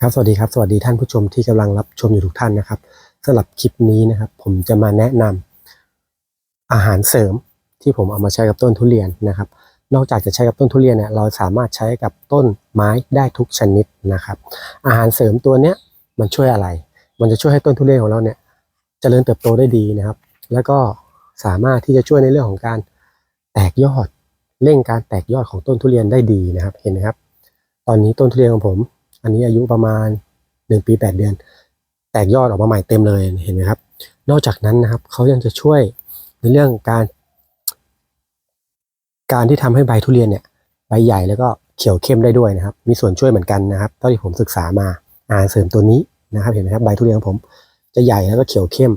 ครับสวัสดีครับสวัสดีท่านผู้ชมที่กำลังรับชมอยู่ทุกท่านนะครับสำหรับคลิปนี้นะครับ ผมจะมาแนะนำอาหารเสริมที่ผมเอามาใช้กับต้นทุเรียนนะครับ นอกจากจะใช้กับต้นทุเรียนเนี่ยเราสามารถใช้กับต้นไม้ได้ทุกชนิดนะครับ อาหารเสริมตัวเนี้ยมันช่วยอะไร มันจะช่วยให้ต้นทุเรียนของเราเนี่ยเจริญเติบโตได้ดีนะครับ แล้วก็สามารถที่จะช่วยในเรื่องของการแตกยอดเร่งการแตกยอดของต้นทุเรียนได้ดีนะครับเห็นไหมครับ ตอนนี้ต้นทุเรียนของผม อันนี้อายุประมาณหนึ่งปีแปดเดือน แตกยอดออกมาใหม่เต็มเลยเห็นไหมครับ นอกจากนั้นนะครับเขายังจะช่วยในเรื่องการ การที่ทำให้ใบทุเรียนเนี่ยใบใหญ่แล้วก็เขียวเข้มได้ด้วยนะครับ มีส่วนช่วยเหมือนกันนะครับเท่าที่ผมศึกษามาอาหารเสริมตัวนี้นะครับ เห็นไหมครับใบทุเรียนของผมจะใหญ่แล้วก็เขียวเข้ม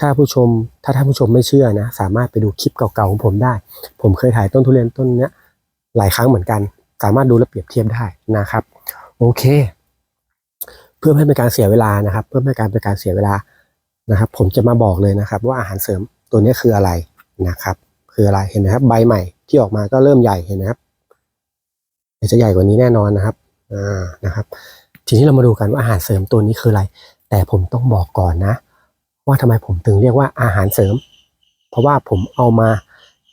ถ้าผู้ชมถ้าท่านผู้ชมไม่เชื่อนะ สามารถไปดูคลิปเก่าๆของผมได้ ผมเคยถ่ายต้นทุเรียนต้นเนี้ยหลายครั้งเหมือนกัน สามารถดูและเปรียบเทียบได้นะครับ โอเค เพื่อไม่ให้เป็นการเสียเวลานะครับ เพื่อไม่ให้การเป็นการเสียเวลานะครับ ผมจะมาบอกเลยนะครับ ว่าอาหารเสริมตัวนี้คืออะไรนะครับ คืออะไรเห็นไหมครับ ใบใหม่ที่ออกมาก็เริ่มใหญ่เห็นไหมครับเดี๋ยวจะใหญ่กว่านี้แน่นอนนะครับอ่านะครับ ทีนี้เรามาดูกันว่าอาหารเสริมตัวนี้คืออะไร แต่ผมต้องบอกก่อนนะ ว่าทำไมผมถึงเรียกว่าอาหารเสริม เพราะว่าผมเอามา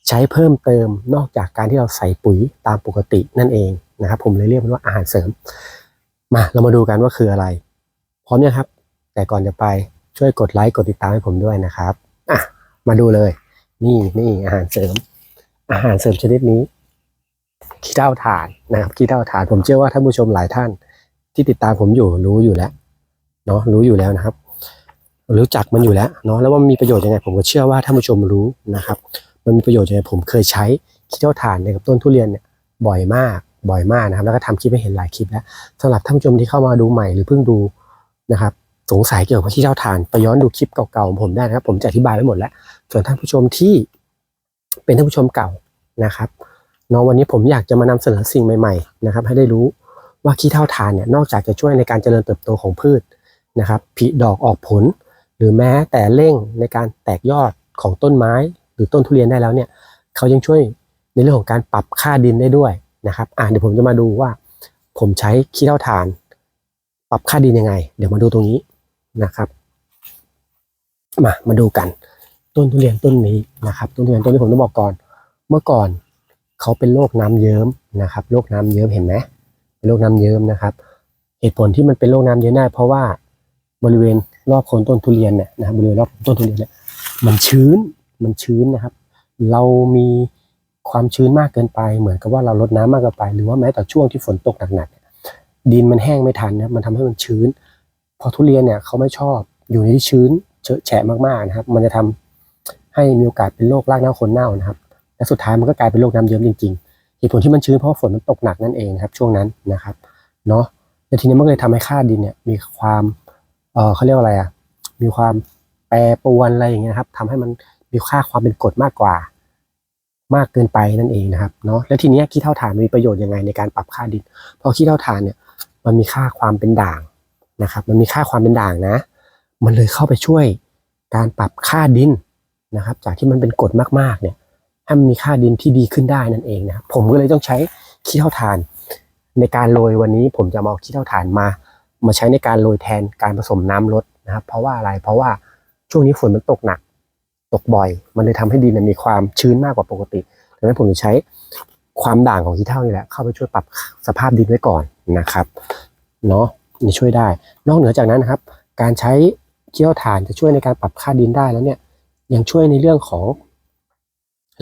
ใช้เพิ่มเติมนอกจากการที่เราใส่ปุ๋ยตามปกตินั่นเองนะครับ ผมเลยเรียกมันว่าอาหารเสริม มาเรามาดูกันว่าคืออะไร พร้อมยังครับ แต่ก่อนจะไปช่วยกดไลค์กดติดตามให้ผมด้วยนะครับอะมาดูเลย นี่นี่อาหารเสริม อาหารเสริมชนิดนี้ขี้เท่าฐานนะครับขี้เท่าฐานผมเชื่อว่าท่านผู้ชมหลายท่าน ที่ติดตามผมอยู่รู้อยู่แล้วเนาะรู้อยู่แล้วนะครับ รู้จักมันอยู่แล้วเนาะแล้วว่ามันมีประโยชน์ยังไง ผมก็เชื่อว่าท่านผู้ชมรู้นะครับ มันมีประโยชน์ยังไงผมเคยใช้ขี้เท่าฐานในกับต้นทุเรียนเนี่ยบ่อยมาก บ่อยมากนะครับแล้วก็ทำคลิปให้เห็นหลายคลิปแล้วสำหรับท่านผู้ชมที่เข้ามาดูใหม่หรือเพิ่งดูนะครับสงสัยเกี่ยวกับขี้เท่าฐานไปย้อนดูคลิปเก่าๆของผมได้นะครับ ผมจะอธิบายไว้หมดแล้ว ส่วนท่านผู้ชมที่เป็นท่านผู้ชมเก่านะครับเนาะวันนี้ผมอยากจะมานำเสนอสิ่งใหม่ๆนะครับ ให้ได้รู้ว่าขี้เท่าฐานเนี่ยนอกจากจะช่วยในการเจริญเติบโตของพืชนะครับผลิดอกออกผล หรือแม้แต่เร่งในการแตกยอดของต้นไม้ หรือต้นทุเรียนได้แล้วเนี่ยเขายังช่วยในเรื่องของการปรับค่าดินได้ด้วย นะครับอ่าเดี๋ยวผมจะมาดูว่า ผมใช้ขี้เท่าฐาน ปรับค่าดินยังไง เดี๋ยวมาดูตรงนี้นะครับ มามาดูกัน ต้นทุเรียนต้นนี้นะครับต้นทุเรียนต้นนี้ผมต้องบอกก่อน เมื่อก่อนเขาเป็นโรคน้ำเยิ้มนะครับโรคน้ำเยิ้มเห็นไหมเป็นโรคน้ำเยิ้มนะครับ เหตุผลที่มันเป็นโรคน้ำเยิ้มได้เพราะว่าบริเวณรอบโคนต้นทุเรียนเนี่ยนะครับบริเวณรอบต้นทุเรียนเนี่ยมันชื้นมันชื้นนะครับ เรามี ความชื้นมากเกินไป เหมือนกับว่าเราลดน้ำมากเกินไป หรือว่าแม้แต่ช่วงที่ฝนตกหนักๆดินมันแห้งไม่ทันนะมันทำให้มันชื้น พอทุเรียนเนี่ยเขาไม่ชอบอยู่ในที่ชื้นเฉะแฉะมากๆนะครับ มันจะทำให้มีโอกาสเป็นโรครากเน่าคนเน่านะครับและสุดท้ายมันก็กลายเป็นโรคน้ำเยิ้มจริงๆเหตุผลที่มันชื้นเพราะฝนมันตกหนักนั่นเองครับ ช่วงนั้นนะครับเนาะแล้วทีนี้มันก็เลยทำให้ค่าดินเนี่ยมีความเออเขาเรียกว่าอะไรอะมีความแปรปรวนอะไรอย่างเงี้ยนะครับทำให้มันมีค่าความเป็นกรดมากกว่า มากเกินไปนั่นเองนะครับเนาะแล้วทีนี้ขี้เท่าฐานมีประโยชน์ยังไงในการปรับค่าดิน เพราะขี้เท่าฐานเนี่ยมันมีค่าความเป็นด่างนะครับ มันมีค่าความเป็นด่างนะ มันเลยเข้าไปช่วยการปรับค่าดินนะครับ จากที่มันเป็นกรดมากๆเนี่ยให้มันมีค่าดินที่ดีขึ้นได้นั่นเองนะผมก็เลยต้องใช้ขี้เท่าฐาน ในการโรยวันนี้ผมจะมาเอาขี้เท่าฐานมา มาใช้ในการโรยแทนการผสมน้ำลดนะครับ เพราะว่าอะไรเพราะว่าช่วงนี้ฝนมันตกหนัก ตกบ่อย มันเลยทำให้ดินมันมีความชื้นมากกว่าปกติดังนั้นผมจะใช้ความด่างของขี้เท่านี่แหละเข้าไปช่วยปรับสภาพดินไว้ก่อนนะครับเนาะนี่ช่วยได้ นอกเหนือจากนั้นนะครับ การใช้ขี้เท่าฐานจะช่วยในการปรับค่าดินได้แล้วเนี่ย ยังช่วยในเรื่องของ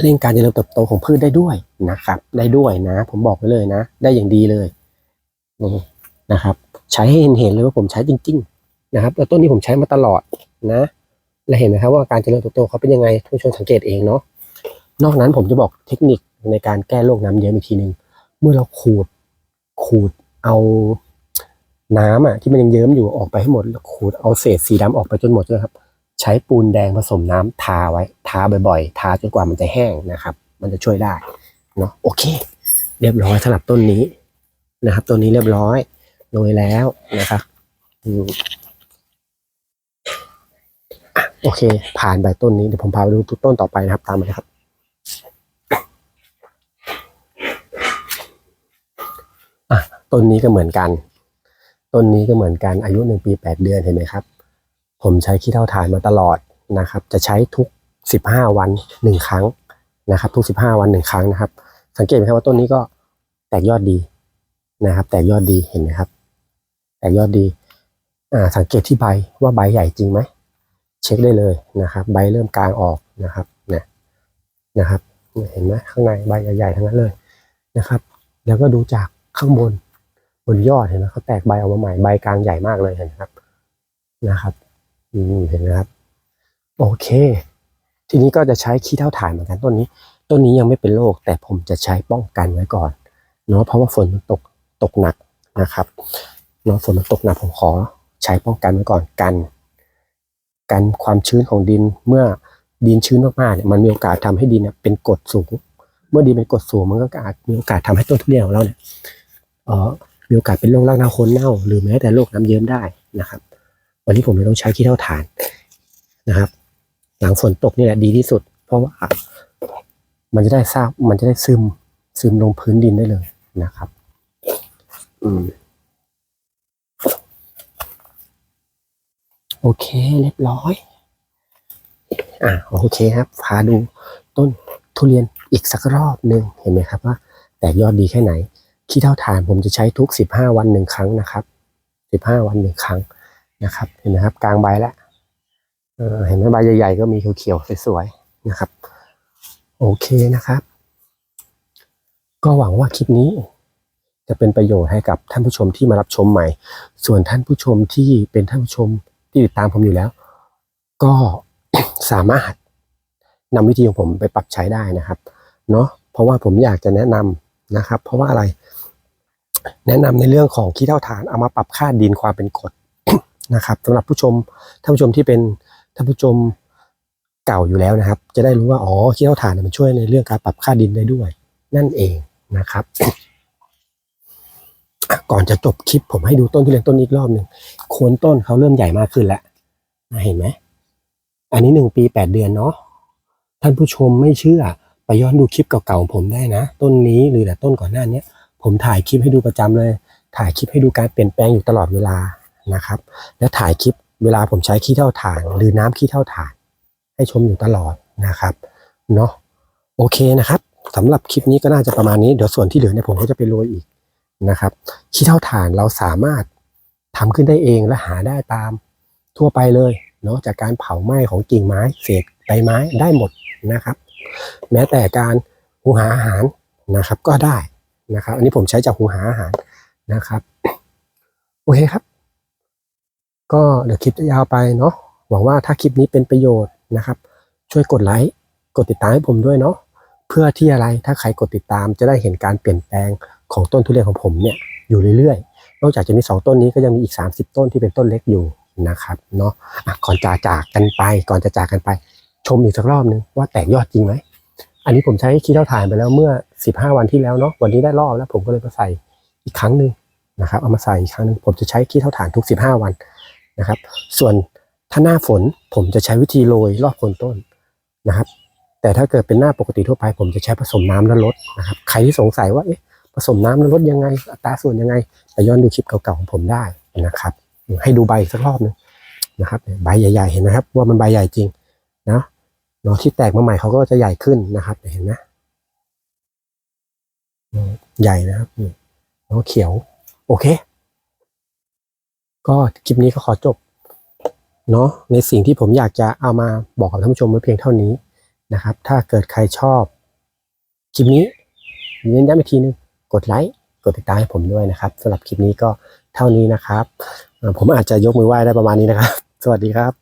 เร่งการเจริญเติบโตของพืชได้ด้วยนะครับ ได้ด้วยนะ ผมบอกไว้เลยนะ ได้อย่างดีเลยนะครับ ใช้ให้เห็นเห็นเลยว่าผมใช้จริง ๆ นะครับแล้วต้นนี้ผมใช้มาตลอดนะ และเห็นไหมครับว่าการเจริญเติบโตเขาเป็นยังไงทุกชนสังเกตเองเนาะนอกนั้นผมจะบอกเทคนิคในการแก้โรคน้ำเยิ้มอีกทีหนึ่งเมื่อเราขูดขูดเอาน้ำอะที่มันยังเยิ้มอยู่ออกไปให้หมดขูดเอาเศษสีดำออกไปจนหมดเลยครับ ใช้ปูนแดงผสมน้ำทาไว้ทาบ่อยๆทาจนกว่ามันจะแห้งนะครับ มันจะช่วยได้เนาะโอเค เรียบร้อยสำหรับต้นนี้นะครับ ต้นนี้เรียบร้อยโรยแล้วนะครับ โอเค ผ่านไปต้นนี้เดี๋ยวผมพาไปดูต้นต่อไปนะครับ ตามมาเลยครับ อะต้นนี้ก็เหมือนกัน ต้นนี้ก็เหมือนกันอายุหนึ่งปีแปดเดือนเห็นไหมครับ ผมใช้ขี้เถ้าถ่านมาตลอดนะครับ จะใช้ทุกสิบห้าวันหนึ่งครั้งนะครับ ทุกสิบห้าวันหนึ่งครั้งนะครับ สังเกตไหมครับว่าต้นนี้ก็แตกยอดดีนะครับ แตกยอดดีเห็นไหมครับ แตกยอดดี อ่า สังเกตที่ใบว่าใบใหญ่จริงไหม เช็คได้เลยนะครับ ใบเริ่มกลางออกนะครับเนี่ยนะครับ เห็นไหมข้างในใบใหญ่ๆทั้งนั้นเลยนะครับ แล้วก็ดูจากข้างบนบนยอดเห็นไหมเขาแตกใบออกมาใหม่ใบกลางใหญ่มากเลยเห็นไหมครับนะครับอืมเห็นไหมครับ โอเค ทีนี้ก็จะใช้ขี้เท่าถ่านเหมือนกันต้นนี้ ต้นนี้ยังไม่เป็นโรคแต่ผมจะใช้ป้องกันไว้ก่อนเนาะเพราะว่าฝนมันตกตกหนักนะครับเนาะฝนมันตกหนักผมขอใช้ป้องกันไว้ก่อนกัน กันความชื้นของดินเมื่อดินชื้นมากๆเนี่ยมันมีโอกาสทำให้ดินเนี่ยเป็นกรดสูง เมื่อดินเป็นกรดสูงมันก็อาจมีโอกาสทำให้ต้นทุเรียนของเราเนี่ยเออมีโอกาสเป็นโรครากเน่าโคนเน่า หรือแม้แต่โรคน้ำเยิ้มได้นะครับ วันนี้ผมเลยต้องใช้ขี้เถ้าถ่านนะครับ หลังฝนตกนี่แหละดีที่สุด เพราะว่ามันจะได้ทราบมันจะได้ซึมซึมลงพื้นดินได้เลยนะครับ อืม โอเคเรียบร้อย อ่าโอเคครับพาดูต้นทุเรียนอีกสักรอบหนึ่งเห็นไหมครับว่า แตกยอดดีแค่ไหน ขี้เท่าฐานผมจะใช้ทุกสิบห้าวันหนึ่งครั้งนะครับสิบห้าวันหนึ่งครั้งนะครับ เห็นไหมครับกลางใบแล้วเออเห็นไหมใบใหญ่ๆก็มีเขียวๆสวยๆนะครับ โอเคนะครับ ก็หวังว่าคลิปนี้จะเป็นประโยชน์ให้กับท่านผู้ชมที่มารับชมใหม่ ส่วนท่านผู้ชมที่เป็นท่านผู้ชม ที่ติดตามผมอยู่แล้ว ก็สามารถนำวิธีของผมไปปรับใช้ได้นะครับเนาะเพราะว่าผมอยากจะแนะนำนะครับ เพราะว่าอะไร แนะนำในเรื่องของขี้เท่าฐานเอามาปรับค่าดินความเป็นกรดนะครับสำหรับผู้ชมท่านผู้ชมที่เป็นท่านผู้ชมเก่าอยู่แล้วนะครับ จะได้รู้ว่าอ๋อขี้เท่าฐานมันช่วยในเรื่องการปรับค่าดินได้ด้วย นั่นเองนะครับ ก่อนจะจบคลิปผมให้ดูต้นทุเรียนต้นอีกรอบหนึ่งโคนต้นเขาเริ่มใหญ่มากขึ้นแล้วเห็นไหมอันนี้หนึ่งปีแปดเดือนเนาะท่านผู้ชมไม่เชื่อไปย้อนดูคลิปเก่าๆของผมได้นะ ต้นนี้หรือแต่ต้นก่อนหน้าเนี้ยผมถ่ายคลิปให้ดูประจำเลย ถ่ายคลิปให้ดูการเปลี่ยนแปลงอยู่ตลอดเวลานะครับ และถ่ายคลิปเวลาผมใช้ขี้เท่าถ่าน หรือน้ำขี้เท่าถ่าน ให้ชมอยู่ตลอดนะครับเนาะโอเคนะครับสำหรับคลิปนี้ก็น่าจะประมาณนี้เดี๋ยวส่วนที่เหลือเนี่ยผมก็จะไปโรยอีก นะครับขี้เท่าถ่านเราสามารถทำขึ้นได้เองและหาได้ตามทั่วไปเลยเนาะจากการเผาไหม้ของกิ่งไม้เศษใบไม้ได้หมดนะครับ แม้แต่การหูหาอาหารนะครับก็ได้นะครับอันนี้ผมใช้จากหูหาอาหารนะครับโอเคครับ ก็เดี๋ยวคลิปจะยาวไปเนาะหวังว่าถ้าคลิปนี้เป็นประโยชน์นะครับ ช่วยกดไลค์กดติดตามให้ผมด้วยเนาะเพื่อที่อะไรถ้าใครกดติดตามจะได้เห็นการเปลี่ยนแปลง ของต้นทุเรียนของผมเนี่ยอยู่เรื่อยๆ นอกจากจะมี 2 ต้นนี้ก็ยังมีอีก 30 ต้นที่เป็นต้นเล็กอยู่นะครับเนาะะก่อนจะจากกันไป ก่อนจะจากกันไป ชมอีกสักรอบนึงว่าแตกยอดจริงไหมอันนี้ผมใช้ขี้เท่าถ่านไปแล้วเมื่อ 15 วันที่แล้วเนาะวันนี้ได้รอบแล้วผมก็เลยมาใส่อีกครั้งหนึ่งนะครับเอามาใส่อีกครั้งหนึ่งผมจะใช้ขี้เท่าถ่านทุก 15 วันนะครับ ส่วนถ้าหน้าฝนผมจะใช้วิธีโรยรอบโคนต้นนะครับ แต่ถ้าเกิดเป็นหน้าปกติทั่วไป ผมจะใช้ผสมน้ำแล้วลดนะครับ ใครที่สงสัยว่าเอ๊ะ ผสมน้ำแล้วลดยังไง อัตราส่วนยังไงไปย้อนดูคลิปเก่าๆของผมได้นะครับ ให้ดูใบอีกสักรอบหนึงนะครับใบใหญ่ ๆ เห็นไหมครับ ว่ามันใบใหญ่จริงนะเนาะที่แตกมาใหม่เขาก็จะใหญ่ขึ้นนะครับเห็นไหมใหญ่นะครับเนาะเขียว โอเค ก็คลิปนี้ก็ขอจบเนาะในสิ่งที่ผมอยากจะเอามาบอกกับท่านผู้ชมไว้เพียงเท่านี้นะครับ ถ้าเกิดใครชอบ คลิปนี้เน้นย้ำอีกทีนึง กดไลค์กดติดตามให้ผมด้วยนะครับสำหรับคลิปนี้ก็เท่านี้นะครับ ผมอาจจะยกมือไหว้ได้ประมาณนี้นะครับ สวัสดีครับ